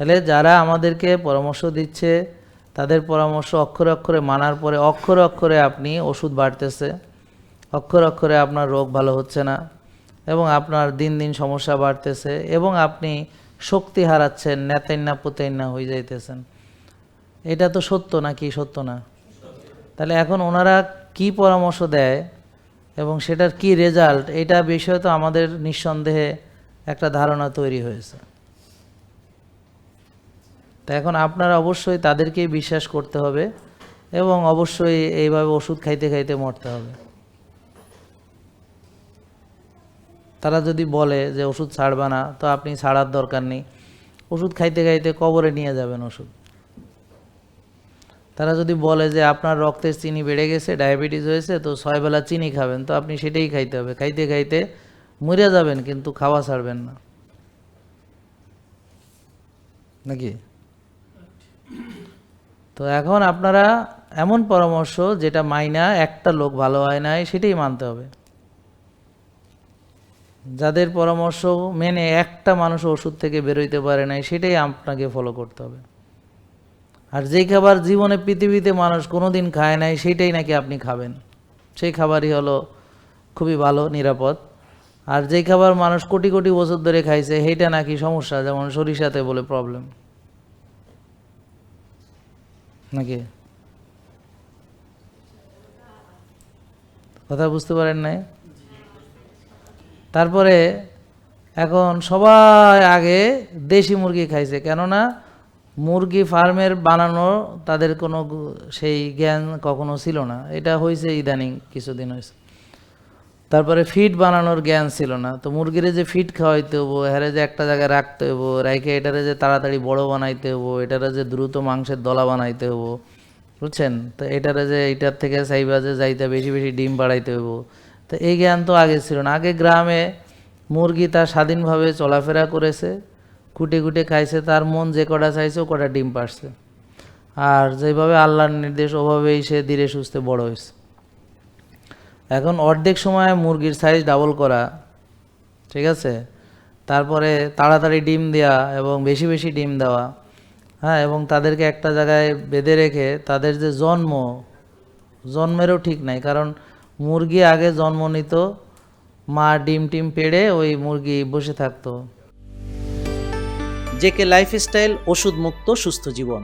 তাহলে যারা আমাদেরকে পরামর্শ দিচ্ছে, তাদের পরামর্শ অক্ষরে অক্ষরে মানার পরে অক্ষরে অক্ষরে আপনি ওষুধ বাড়তেছে। অক্ষরে অক্ষরে আপনার রোগ ভালো হচ্ছে না এবং আপনার দিন দিন সমস্যা বাড়তেছে এবং আপনি শক্তি হারাচ্ছেন, নেতাইন্না পুতাইন্না হয়ে যাইতেছেন। এটা তো সত্য না কি সত্য না? তাহলে এখন ওনারা কি পরামর্শ দেয় এবং সেটার কি রেজাল্ট এটা বিষয়ে তো আমাদের নিঃসন্দেহে একটা ধারণা তৈরি হয়েছে। তা এখন আপনার অবশ্যই তাদেরকেই বিশ্বাস করতে হবে এবং অবশ্যই এইভাবে ওষুধ খাইতে খাইতে মরতে হবে। তারা যদি বলে যে ওষুধ ছাড়বা না, তো আপনি ছাড়ার দরকার নেই। ওষুধ খাইতে খাইতে কবরে নিয়ে যাবেন ওষুধ। তারা যদি বলে যে আপনার রক্তের চিনি বেড়ে গেছে, ডায়াবেটিস হয়েছে, তো ছয় বেলা চিনি খাবেন, তো আপনি সেটাই খাইতে হবে। খাইতে খাইতে মরে যাবেন, কিন্তু খাওয়া ছাড়বেন না। নাকি? তো এখন আপনারা এমন পরামর্শ যেটা মাইনা একটা লোক ভালো হয় নাই, সেটাই মানতে হবে। যাদের পরামর্শ মেনে একটা মানুষ ওষুধ থেকে বেরোইতে পারে নাই, সেটাই আপনাকে ফলো করতে হবে। আর যেই খাবার জীবনে পৃথিবীতে মানুষ কোনোদিন খায় নাই, সেটাই নাকি আপনি খাবেন। সেই খাবারই হলো খুবই ভালো, নিরাপদ। আর যেই খাবার মানুষ কোটি কোটি বছর ধরে খাইছে, সেইটা নাকি সমস্যা, যেমন সরিষাতে বলে প্রবলেম নাকি? কথা বুঝতে পারেন নাই? তারপরে এখন সবাই আগে দেশি মুরগি খাইছে, কেননা মুরগি ফার্মের বানানো তাদের কোনো সেই জ্ঞান কখনো ছিল না। এটা হয়েছে ইদানিং, কিছুদিন হয়েছে তারপরে ফিট বানানোর জ্ঞান ছিল না। তো মুরগিরে যে ফিট খাওয়াইতে হব হ্যারে যে একটা জায়গায় রাখতে হব রাইকে এটারে যে তাড়াতাড়ি বড় বানাইতে হব, এটারে যে দ্রুত মাংসের দলা বানাইতে হব, বুঝছেন? তো এটারে যে এটার থেকে চাইবা যে যাইতে, বেশি বেশি ডিম বাড়াইতে হব। তো এই জ্ঞান তো আগে ছিল না। আগে গ্রামে মুরগি তার স্বাধীনভাবে চলাফেরা করেছে, কুটে কুটে খাইছে, তার মন যে কটা চাইছে, ও কটা ডিম পারছে আর যেভাবে আল্লাহর নির্দেশ, ওভাবেই সে ধীরে সুস্থে বড় হয়েছে। এখন অর্ধেক সময় মুরগির সাইজ ডাবল করা, ঠিক আছে? তারপরে তাড়াতাড়ি ডিম দেওয়া এবং বেশি বেশি ডিম দেওয়া হ্যাঁ? এবং তাদেরকে একটা জায়গায় বেঁধে রেখে তাদের যে জন্ম, জন্মেরও ঠিক নাই। কারণ মুরগি আগে জন্ম নিত, মা ডিম টিম পেড়ে ওই মুরগি বসে থাকতো। জেকে লাইফস্টাইল ওষুধ মুক্ত সুস্থ জীবন।